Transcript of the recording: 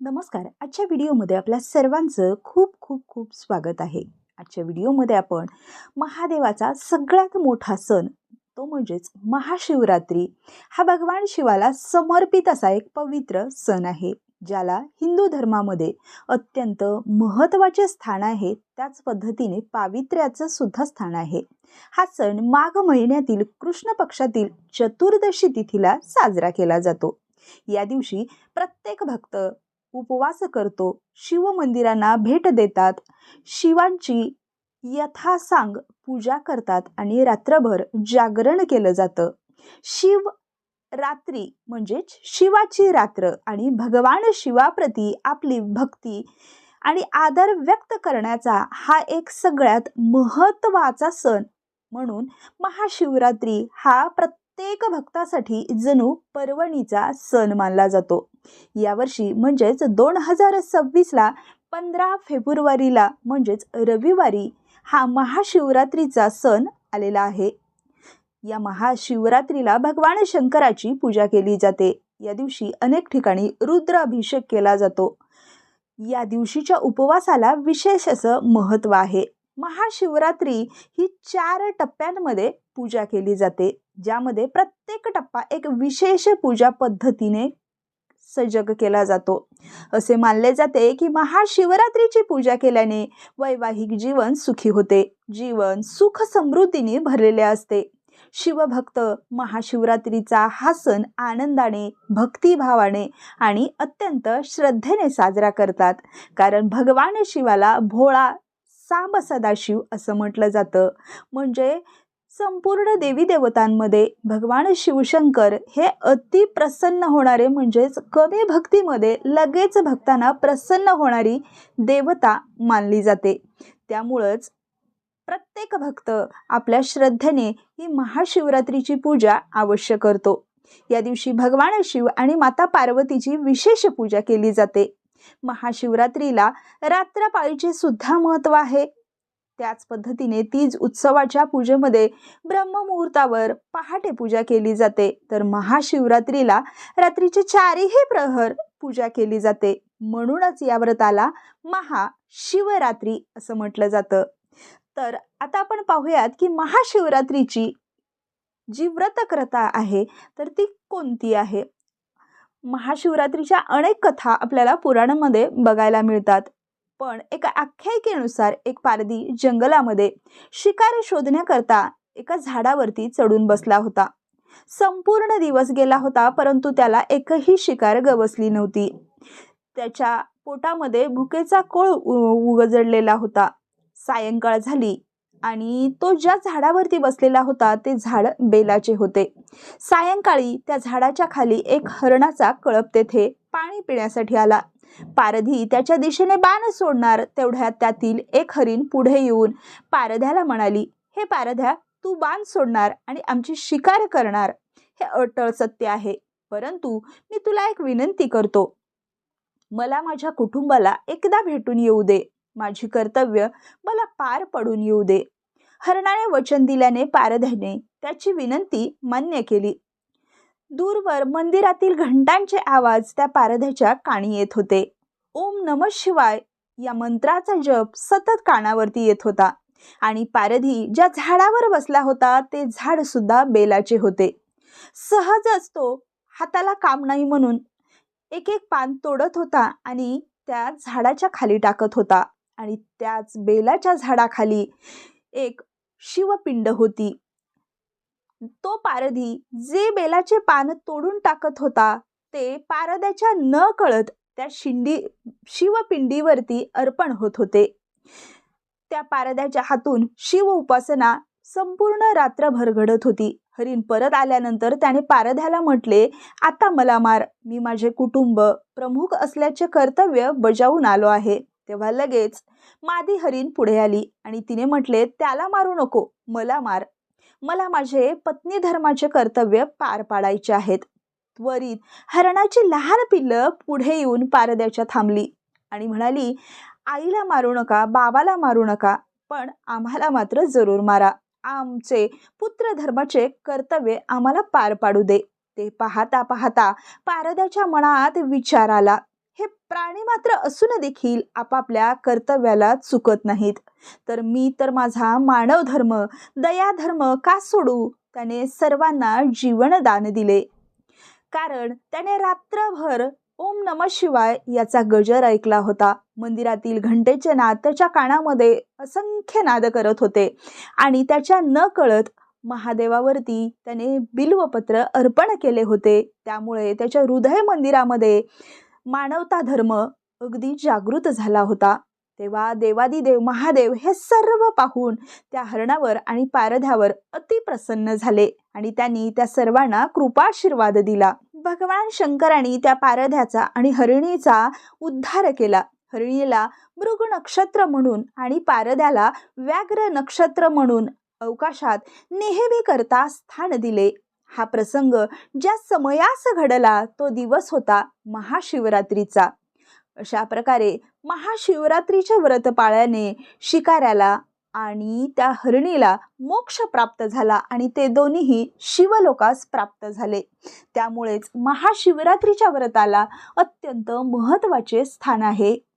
नमस्कार. आजच्या व्हिडिओमध्ये आपल्या सर्वांचं खूप खूप खूप स्वागत आहे. आजच्या व्हिडिओमध्ये आपण महादेवाचा सगळ्यात मोठा सण तो म्हणजेच महाशिवरात्री हा भगवान शिवाला समर्पित असा एक पवित्र सण आहे ज्याला हिंदू धर्मामध्ये अत्यंत महत्त्वाचे स्थान आहे त्याच पद्धतीने पावित्र्याचं सुद्धा स्थान आहे. हा सण माघ महिन्यातील कृष्ण पक्षातील चतुर्दशी तिथीला साजरा केला जातो. या दिवशी प्रत्येक भक्त उपवास करतो. शिव मंदिरांना भेट देतात. शिवांची यथासांग पूजा करतात आणि रात्रभर जागरण केलं जातं. शिव रात्री म्हणजेच शिवाची रात्र आणि भगवान शिवाप्रती आपली भक्ती आणि आदर व्यक्त करण्याचा हा एक सगळ्यात महत्त्वाचा सण म्हणून महाशिवरात्री हा प्रत्येक भक्तासाठी जणू पर्वणीचा सण मानला जातो. यावर्षी म्हणजेच दोन हजार सव्वीसला पंधरा फेब्रुवारीला म्हणजेच रविवारी हा महाशिवरात्रीचा सण आलेला आहे. या महाशिवरात्रीला भगवान शंकराची पूजा केली जाते. या दिवशी अनेक ठिकाणी रुद्र अभिषेक केला जातो. या दिवशीच्या उपवासाला विशेष असं महत्त्व आहे. महाशिवरात्री ही चार टप्प्यांमध्ये पूजा केली जाते ज्यामध्ये प्रत्येक टप्पा एक विशेष पूजा पद्धतीने सजग केला जातो. असे मानले जाते की महाशिवरात्रीची पूजा केल्याने वैवाहिक जीवन सुखी होते जीवन सुख समृद्धीने भरलेले असते. शिवभक्त महाशिवरात्रीचा हा सण आनंदाने भक्तिभावाने आणि अत्यंत श्रद्धेने साजरा करतात कारण भगवान शिवाला भोळा सांब सदाशिव असं म्हटलं जातं. म्हणजे संपूर्ण देवी देवतांमध्ये भगवान शिवशंकर हे अति प्रसन्न होणारे म्हणजेच कमी भक्तीमध्ये लगेच भक्तांना प्रसन्न होणारी देवता मानली जाते. त्यामुळंच प्रत्येक भक्त आपल्या श्रद्धेने ही महाशिवरात्रीची पूजा अवश्य करतो. या दिवशी भगवान शिव आणि माता पार्वतीची विशेष पूजा केली जाते. महाशिवरात्रीला रात्रपाळीचे सुद्धा महत्त्व आहे. त्याच पद्धतीने तीज उत्सवाच्या पूजेमध्ये ब्रह्ममुहूर्तावर पहाटे पूजा केली जाते. तर महाशिवरात्रीला रात्रीचे चारही प्रहर पूजा केली जाते. म्हणूनच या व्रताला महाशिवरात्री असं म्हटलं जातं. तर आता आपण पाहूयात की महाशिवरात्रीची जी व्रतकथा आहे तर ती कोणती आहे? महाशिवरात्रीच्या अनेक कथा आपल्याला पुराणामध्ये बघायला मिळतात. पण एका आख्यायिकेनुसार एक पारधी जंगलामध्ये शिकार शोधण्याकरता एका झाडावरती चढून बसला होता. संपूर्ण दिवस गेला होता परंतु त्याला एकही शिकार गवसली नव्हती. त्याच्या पोटामध्ये भुकेचा कोळ उगजडलेला होता. सायंकाळ झाली. आणि तो ज्या झाडावरती बसलेला होता ते झाड बेलाचे होते. सायंकाळी त्या झाडाच्या खाली एक हरणाचा कळप तेथे पाणी पिण्यासाठी आला. पारधी त्याच्या दिशेने बाण सोडणार तेवढ्यात त्यातील एक हरिण पुढे येऊन पारध्याला म्हणाली हे पारध्या तू बाण सोडणार आणि आमची शिकार करणार. हे अटळ सत्य आहे. परंतु मी तुला एक विनंती करतो. मला माझ्या कुटुंबाला एकदा भेटून येऊ दे. माझी कर्तव्य मला पार पडून येऊ दे. हरणाने वचन दिल्याने पारध्याने त्याची विनंती मान्य केली. दूरवर मंदिरातील घंटांचे आवाज त्या पारध्याच्या काणी येत होते. ओम नम शिवाय या मंत्राचा जप सतत कानावरती येत होता आणि पारधी ज्या झाडावर बसला होता ते झाड सुद्धा बेलाचे होते. सहजच तो हाताला काम नाही म्हणून. एक एक पान तोडत होता आणि त्या झाडाच्या खाली टाकत होता. आणि त्याच बेलाच्या झाडाखाली एक शिवपिंड होती. तो पारधी जे बेलाचे पान तोडून टाकत होता ते पारद्याच्या न कळत त्या शिंडी शिवपिंडीवरती अर्पण होत होते. त्या पारद्याच्या हातून शिव उपासना संपूर्ण रात्रभर घडत होती. हरिण परत आल्यानंतर त्याने पारध्याला म्हटले आता मला मार. मी माझे कुटुंब प्रमुख असल्याचे कर्तव्य बजावून आलो आहे. तेव्हा लगेच मादी हरिण पुढे आली आणि तिने म्हटले त्याला मारू नको मला मार. मला माझे पत्नी धर्माचे कर्तव्य पार पाडायचे आहेत. त्वरित हरणाची लहान पिल्लं पुढे येऊन पारद्याच्या थांबली आणि म्हणाली आईला मारू नका बाबाला मारू नका पण आम्हाला मात्र जरूर मारा. आमचे पुत्र धर्माचे कर्तव्य आम्हाला पार पाडू दे. ते पाहता पाहता पारद्याच्या मनात विचार आला. हे प्राणी मात्र असून देखील आपापल्या कर्तव्याला चुकत नाहीत. तर मी तर माझा मानव धर्म दयाधर्म का सोडू? त्याने सर्वांना जीवनदान दिले. कारण त्याने रात्रभर ओम नम शिवाय याचा गजर ऐकला होता. मंदिरातील घंटेचे नाद त्याच्या कानामध्ये असंख्य नाद करत होते. आणि त्याच्या न कळत महादेवावरती त्याने बिल्वपत्र अर्पण केले होते. त्यामुळे त्याच्या हृदय मंदिरामध्ये मानवता धर्म अगदी जागृत झाला होता. तेव्हा देवादिदेव महादेव हे सर्व पाहून त्या हरणावर आणि पारध्यावर अतिप्रसन्न झाले आणि त्यांनी त्या सर्वांना कृपाशीर्वाद दिला. भगवान शंकरांनी त्या पारध्याचा आणि हरिणीचा उद्धार केला. हरिणीला मृग नक्षत्र म्हणून आणि पारद्याला व्याघ्र नक्षत्र म्हणून अवकाशात नेहमी करता स्थान दिले. हा प्रसंग ज्या समयास घडला तो दिवस होता महाशिवरात्रीचा. अशा प्रकारे महाशिवरात्रीचे व्रत पाळल्याने शिकाऱ्याला आणि त्या हरणीला मोक्ष प्राप्त झाला आणि ते दोन्हीही शिवलोकास प्राप्त झाले. त्यामुळेच महाशिवरात्रीच्या व्रताला अत्यंत महत्त्वाचे स्थान आहे.